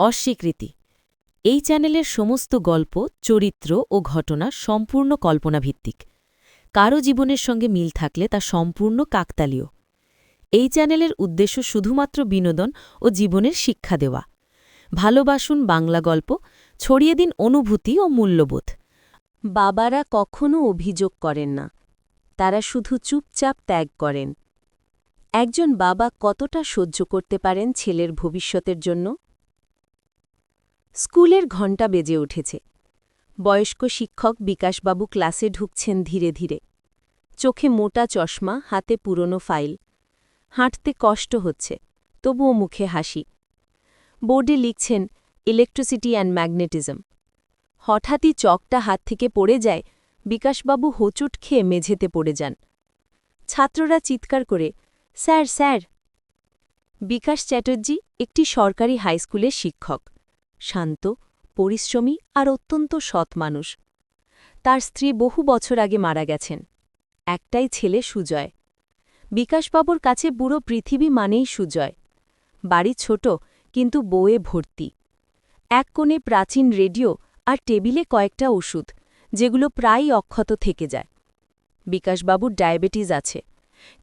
অস্বীকৃতি। এই চ্যানেলের সমস্ত গল্প, চরিত্র ও ঘটনা সম্পূর্ণ কল্পনাভিত্তিক। কারও জীবনের সঙ্গে মিল থাকলে তা সম্পূর্ণ কাকতালীয়। এই চ্যানেলের উদ্দেশ্য শুধুমাত্র বিনোদন ও জীবনের শিক্ষা দেওয়া। ভালোবাসুন বাংলা গল্প, ছড়িয়ে দিন অনুভূতি ও মূল্যবোধ। বাবারা কখনো অভিযোগ করেন না। তারা শুধু চুপচাপ ত্যাগ করেন। একজন বাবা কতটা সহ্য করতে পারেন ছেলের ভবিষ্যতের জন্য? স্কুলের ঘণ্টা বেজে উঠেছে। বয়স্ক শিক্ষক বিকাশবাবু ক্লাসে ঢুকছেন ধীরে ধীরে। চোখে মোটা চশমা, হাতে পুরনো ফাইল। হাঁটতে কষ্ট হচ্ছে, তবুও মুখে হাসি। বোর্ডে লিখছেন, ইলেকট্রিসিটি অ্যান্ড ম্যাগনেটিজম। হঠাৎই চকটা হাত থেকে পড়ে যায়, বিকাশবাবু হোঁচট খেয়ে মেঝেতে পড়ে যান। ছাত্ররা চিৎকার করে, স্যার স্যার। বিকাশ চ্যাটার্জি, একটি সরকারি হাইস্কুলের শিক্ষক। শান্ত, পরিশ্রমী আর অত্যন্ত সৎ মানুষ। তার স্ত্রী বহু বছর আগে মারা গেছেন। একটাই ছেলে সুজয়। বিকাশবাবুর কাছে বুড়ো পৃথিবী মানেই সুজয়। বাড়ি ছোট, কিন্তু বউয়ে ভর্তি। এক কোণে প্রাচীন রেডিও আর টেবিলে কয়েকটা ওষুধ, যেগুলো প্রায়ই অক্ষত থেকে যায়। বিকাশবাবুর ডায়াবেটিস আছে,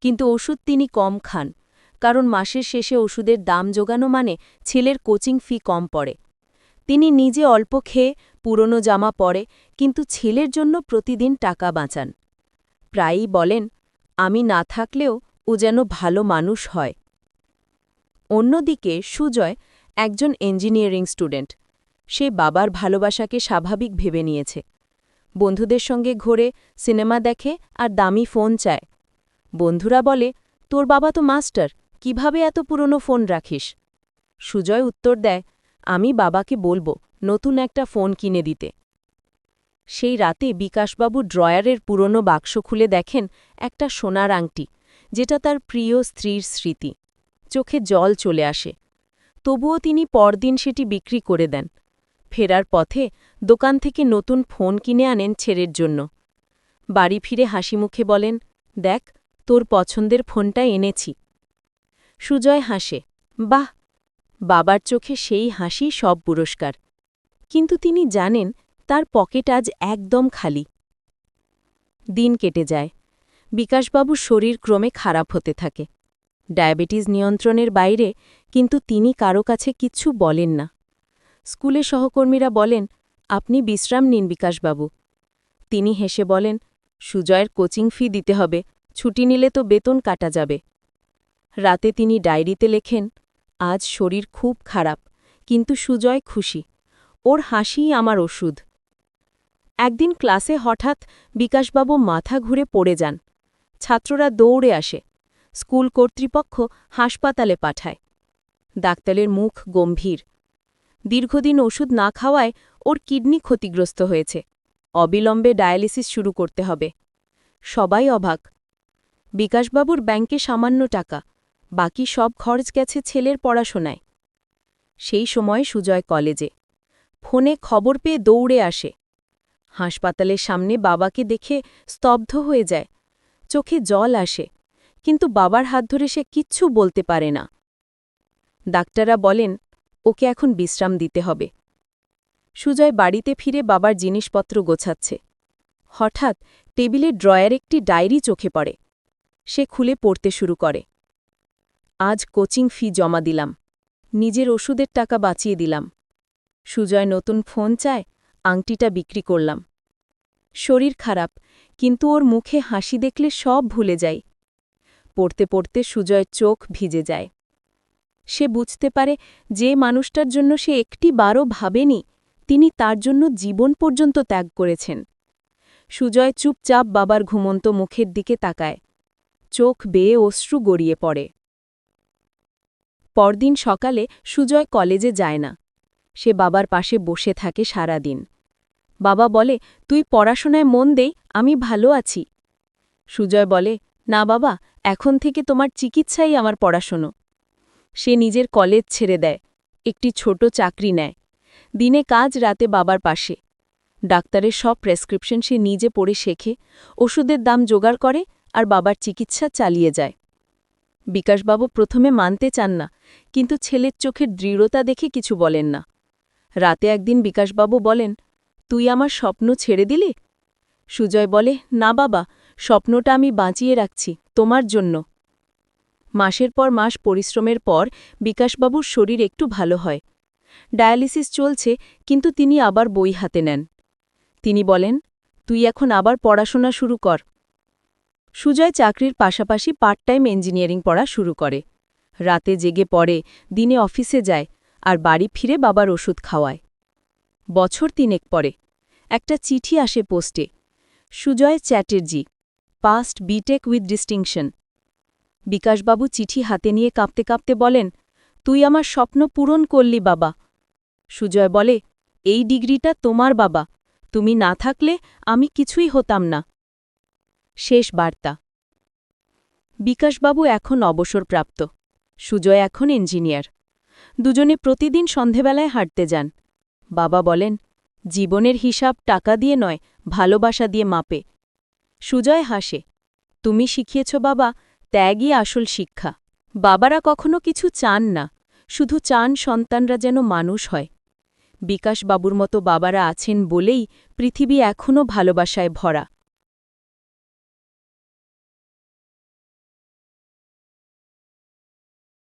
কিন্তু ওষুধ তিনি কম খান, কারণ মাসের শেষে ওষুধের দাম জোগানো মানে ছেলের কোচিং ফি কম পড়ে। তিনি নিজে অল্প খেয়ে পুরনো জামা পরে কিন্তু ছেলের জন্য প্রতিদিন টাকা বাঁচান। প্রায়ই বলেন, আমি না থাকলেও ও যেন ভালো মানুষ হয়। অন্যদিকে সুজয় একজন ইঞ্জিনিয়ারিং স্টুডেন্ট সে বাবার ভালোবাসাকে স্বাভাবিক ভেবে নিয়েছে। বন্ধুদের সঙ্গে ঘোরে, সিনেমা দেখে আর দামি ফোন চায়। বন্ধুরা বলে, তোর বাবা তো মাস্টার, কীভাবে এত পুরনো ফোন রাখিস? সুজয় উত্তর দেয় আমি বাবাকে বলব, নতুন একটা ফোন কিনে দিতে। সেই রাতে বিকাশবাবু ড্রয়ারের পুরনো বাক্স খুলে দেখেন একটা সোনার আংটি, যেটা তার প্রিয় স্ত্রীর স্মৃতি। চোখে জল চলে আসে। তবুও তিনি পরদিন সেটি বিক্রি করে দেন। ফেরার পথে দোকান থেকে নতুন ফোন কিনে আনেন ছেড়ের জন্য। বাড়ি ফিরে হাসি মুখে বলেন, দেখ, তোর পছন্দের ফোনটা এনেছি। সুজয় হাসে, বাহ বাবার চোখে সেই হাসি সব পুরস্কার। কিন্তু তিনি জানেন, তার পকেট আজ একদম খালি। দিন কেটে যায়। বিকাশবাবুর শরীর ক্রমে খারাপ হতে থাকে। ডায়াবেটিস নিয়ন্ত্রণের বাইরে কিন্তু তিনি কারও কাছে কিচ্ছু বলেন না। স্কুলে সহকর্মীরা বলেন, আপনি বিশ্রাম নিন বিকাশবাবু। তিনি হেসে বলেন, সুজয়ের কোচিং ফি দিতে হবে। ছুটি নিলে তো বেতন কাটা যাবে। রাতে তিনি ডায়েরিতে লেখেন আজ শরীর খুব খারাপ, কিন্তু সুজয় খুশি। ওর হাসিই আমার ওষুধ। একদিন ক্লাসে হঠাৎ বিকাশবাবু মাথা ঘুরে পড়ে যান। ছাত্ররা দৌড়ে আসে। স্কুল কর্তৃপক্ষ হাসপাতালে পাঠায়। ডাক্তারের মুখ গম্ভীর। দীর্ঘদিন ওষুধ না খাওয়ায় ওর কিডনি ক্ষতিগ্রস্ত হয়েছে। অবিলম্বে ডায়ালিসিস শুরু করতে হবে। সবাই অবাক। বিকাশবাবুর ব্যাংকে সামান্য টাকা। বাকি সব খরচ গেছে ছেলের পড়াশোনায়। সেই সময় সুজয় কলেজে। ফোনে খবর পেয়ে দৌড়ে আসে। হাসপাতালের সামনে বাবাকে দেখে স্তব্ধ হয়ে যায়। চোখে জল আসে, কিন্তু বাবার হাত ধরে সে কিচ্ছু বলতে পারে না। ডাক্তাররা বলেন, ওকে এখন বিশ্রাম দিতে হবে। সুজয় বাড়িতে ফিরে বাবার জিনিসপত্র গোছাচ্ছে। হঠাৎ টেবিলের ড্রয়ার একটি ডায়েরি চোখে পড়ে। সে খুলে পড়তে শুরু করে। আজ কোচিং ফি জমা দিলাম। নিজের ওষুধের টাকা বাঁচিয়ে দিলাম। সুজয় নতুন ফোন চায়, আংটিটা বিক্রি করলাম। শরীর খারাপ, কিন্তু ওর মুখে হাসি দেখলে সব ভুলে যাই পড়তে পড়তে সুজয়ের চোখ ভিজে যায়। সে বুঝতে পারে যে মানুষটার জন্য সে একটি বারও ভাবেনি, তিনি তার জন্য জীবন পর্যন্ত ত্যাগ করেছেন। সুজয় চুপচাপ বাবার ঘুমন্ত মুখের দিকে তাকায়। চোখ বেয়ে অশ্রু গড়িয়ে পড়ে। পরদিন সকালে সুজয় কলেজে যায় না। সে বাবার পাশে বসে থাকে সারা দিন বাবা বলে, তুই পড়াশোনায় মন দেই, আমি ভালো আছি। সুজয় বলে, না বাবা, এখন থেকে তোমার চিকিৎসাই আমার পড়াশোনো। সে নিজের কলেজ ছেড়ে দেয়, একটি ছোট চাকরি নেয়। দিনে কাজ রাতে বাবার পাশে। ডাক্তারের সব প্রেসক্রিপশন সে নিজে পড়ে শেখে, ওষুধের দাম জোগাড় করে, আর বাবার চিকিৎসা চালিয়ে যায়। বিকাশবাবু প্রথমে মানতে চান না, কিন্তু ছেলের চোখের দৃঢ়তা দেখে কিছু বলেন না। রাতে একদিন বিকাশবাবু বলেন, তুই আমার স্বপ্ন ছেড়ে দিলি? সুজয় বলে, না বাবা, স্বপ্নটা আমি বাঁচিয়ে রাখছি, তোমার জন্য। মাসের পর মাস পরিশ্রমের পর বিকাশবাবুর শরীর একটু ভালো হয়। ডায়ালিসিস চলছে, কিন্তু তিনি আবার বই হাতে নেন। তিনি বলেন, তুই এখন আবার পড়াশোনা শুরু কর। সুজয় চাকরির পাশাপাশি পার্ট টাইম ইঞ্জিনিয়ারিং পড়া শুরু করে। রাতে জেগে পড়ে, দিনে অফিসে যায়, আর বাড়ি ফিরে বাবার ওষুধ খাওয়ায়। বছর তিনেক পরে, একটা চিঠি আসে পোস্টে। Sujoy Chatterjee passed BTech with distinction বিকাশবাবু চিঠি হাতে নিয়ে কাঁপতে কাঁপতে বলেন, তুই আমার স্বপ্ন পূরণ করলি বাবা। সুজয় বলে, এই ডিগ্রিটা তোমার বাবা। তুমি না থাকলে আমি কিছুই হতাম না। শেষ বার্তা। বিকাশবাবু এখন অবসরপ্রাপ্ত। সুজয় এখন ইঞ্জিনিয়ার। দুজনে প্রতিদিন সন্ধেবেলায় হাঁটতে যান। বাবা বলেন, জীবনের হিসাব টাকা দিয়ে নয়, ভালোবাসা দিয়ে মাপে। সুজয় হাসে, তুমি শিখিয়েছ বাবা, ত্যাগই আসল শিক্ষা। বাবারা কখনো কিছু চান না, শুধু চান সন্তানরা যেন মানুষ হয়। বিকাশবাবুর মতো বাবারা আছেন বলেই পৃথিবী এখনও ভালোবাসায় ভরা।